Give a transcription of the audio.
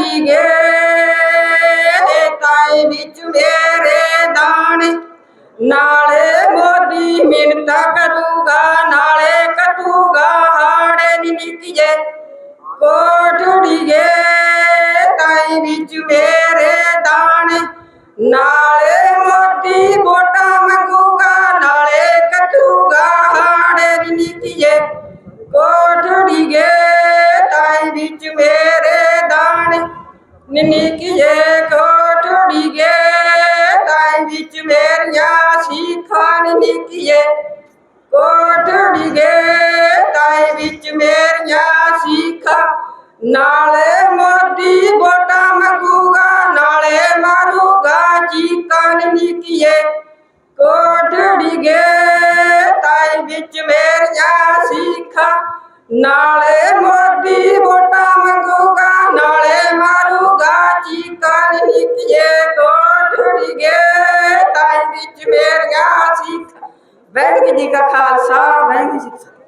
बिगे ताई बिच मेरे दान। नाले मोदी मिनता करूगा, नाले कटूगा, हाड़े निनितिजे कोट डिगे ताई बिच मेरे दाने। नाले मोदी बोटा मंगूगा, नाले कटूगा, हाड़े निनितिजे कोट ਨਿੱਕੀਏ ਕੋਠੜੀ ਗੇ ਤਾਂ ਵਿੱਚ ਮੇਰੀਆਂ ਸਿੱਖਾਂ ਨਿੱਕੀਏ ਕੋਠੜੀ ਗੇ ਤਾਂ ਵਿੱਚ ਮੇਰੀਆਂ ਸਿੱਖਾਂ ਨਾਲੇ ਮੋਦੀ ਬੋਟਾ ਮਗੂਗਾ ਨਾਲੇ ਮਾਰੂਗਾ ਚੀਕਾਂ ਨਿੱਕੀਏ ਕੋਠੜੀ ਗੇ ਤਾਂ ਵਿੱਚ ਮੇਰੀਆਂ ਸਿੱਖਾਂ ਨਾਲੇ ਮੋਦੀ नीतिये वैग जी का खालसा वैग जी का